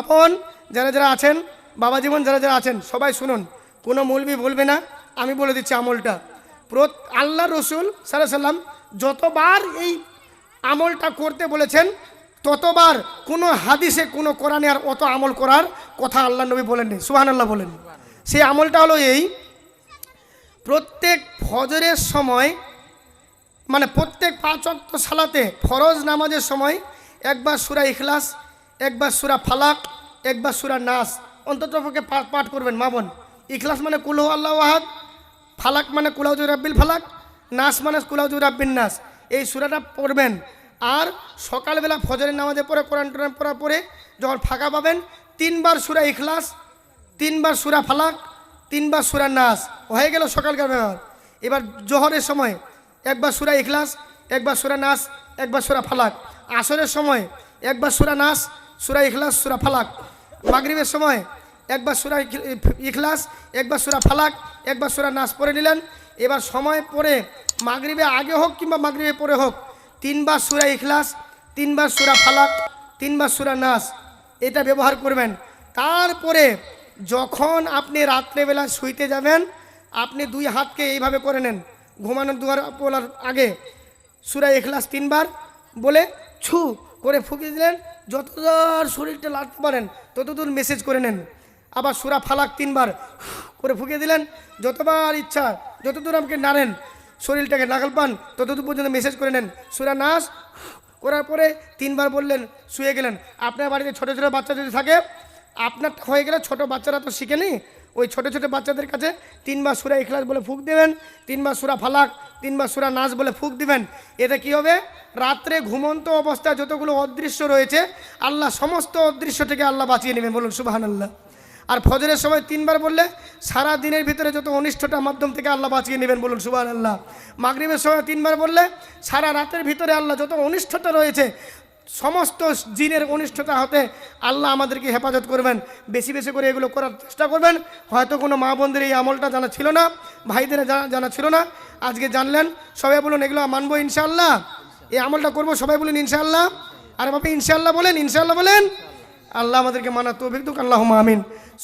আপন যারা যারা আছেন, বাবা জীবন যারা যারা আছেন, সবাই শুনুন। কোনো মূলবি বলবে না, আমি বলে দিচ্ছি আমলটা। প্রত, আল্লাহ রসুল সাল্লাহ সাল্লাম যতবার এই আমলটা করতে বলেছেন, ততবার কোনো হাদিসে, কোনো কোরআনে আর অত আমল করার কথা আল্লাহ নবী বলেননি। সুহান আল্লাহ বলেন। সেই আমলটা হলো এই, প্রত্যেক ফজরের সময় মানে প্রত্যেক পাঁচ সালাতে ফরজ নামাজের সময় একবার সুরা ইখলাস একবার সুরা ফালাক, একবার সুরা নাস, অন্তত পক্ষে পাঠ করবেন মাবন ইখলাস মানে কুলহ আল্লাহ ওয়াহাদ ফালাক মানে কুলাউজুর রাব্বিল ফালাক, নাস মানে কুলাউজুর রাব্বিন নাস। এই সুরাটা পড়বেন। আর সকালবেলা ফজরের নামাজে পরে কোরআন টোরআন পড়া পরে যখন ফাঁকা পাবেন, তিনবার সুরা ইখলাস, তিনবার সুরা ফালাক, তিনবার সুরা নাস। হয়ে গেল সকালকার ব্যবহার। এবার জোহরের সময় একবার সুরা ইখলাস, একবার সুরা নাস, একবার সুরা ফালাক। আসরের সময় একবার সুরা নাস সুরা ইখলাস, সুরা ফালাক। মাগরিবের সময় একবার সুরা ইখলাস, একবার সুরা ফালাক, একবার সুরা নাচ পড়ে নিলেন। এবার সময় পরে মাগরিবে আগে হোক কিংবা মাগরিবে পরে হোক, তিনবার সুরা ইখলাস, তিনবার সুরা ফালাক, তিনবার সুরা নাস, এটা ব্যবহার করবেন। তারপরে যখন আপনি রাত্রেবেলা শুইতে যাবেন, আপনি দুই হাতকে এইভাবে করে নেন। ঘুমানোর দুয়ার বলার আগে সুরা এখলাস তিনবার বলে, ছু। করে ফুকিয়ে দিলেন, যতদূর শরীরটা লাগতে পারেন, ততদূর মেসেজ করে নেন। আবার সুরা ফালাক তিনবার করে ফুকিয়ে দিলেন, যতবার ইচ্ছা, যতদূর আমাকে নাড়েন শরীরটাকে নাগাল পান, ততদূর পর্যন্ত মেসেজ করে নেন। সুরা নাস করার পরে তিনবার বললেন, শুয়ে গেলেন। আপনার বাড়িতে ছোটো ছোটো বাচ্চা যদি থাকে, আপনার হয়ে গেলে ছোটো বাচ্চারা তো শিখেনি ওই ছোটো ছোটো বাচ্চাদের কাছে তিনবার সুরা ইখলাস বলে ফুক দেবেন, তিনবার সুরা ফালাক, তিনবার সুরা নাচ বলে ফুক দিবেন। এতে কি হবে? রাত্রে ঘুমন্ত অবস্থায় যতগুলো অদৃশ্য রয়েছে, আল্লাহ সমস্ত অদৃশ্য থেকে আল্লাহ বাঁচিয়ে নেবেন বলুন সুবাহান আল্লাহ আর ফজরের সময় তিনবার বললে সারা দিনের ভিতরে যত অনিষ্টটা মাধ্যম থেকে আল্লাহ বাঁচিয়ে নেবেন বলুন সুবাহ আল্লাহ মাগরিবের সময় তিনবার বললে সারা রাতের ভিতরে আল্লাহ যত অনিষ্টতা রয়েছে সমস্ত জিনের অনিষ্টতা হতে আল্লাহ আমাদেরকে হেফাজত করবেন। বেশি বেশি করে এগুলো করার চেষ্টা করবেন। হয়তো কোনো মা বোনদের এই আমলটা জানা ছিল না, ভাইদের জানা ছিল না। আজকে জানলেন, সবাই বলুন এগুলো মানবো ইনশাআল্লাহ? এই আমলটা করব, সবাই বলুন ইনশাআল্লাহ। আর বাপে ইনশাআল্লাহ বলেন ইনশাআল্লাহ বলেন। আল্লাহ আমাদেরকে মানা তো আল্লাহ আমিন।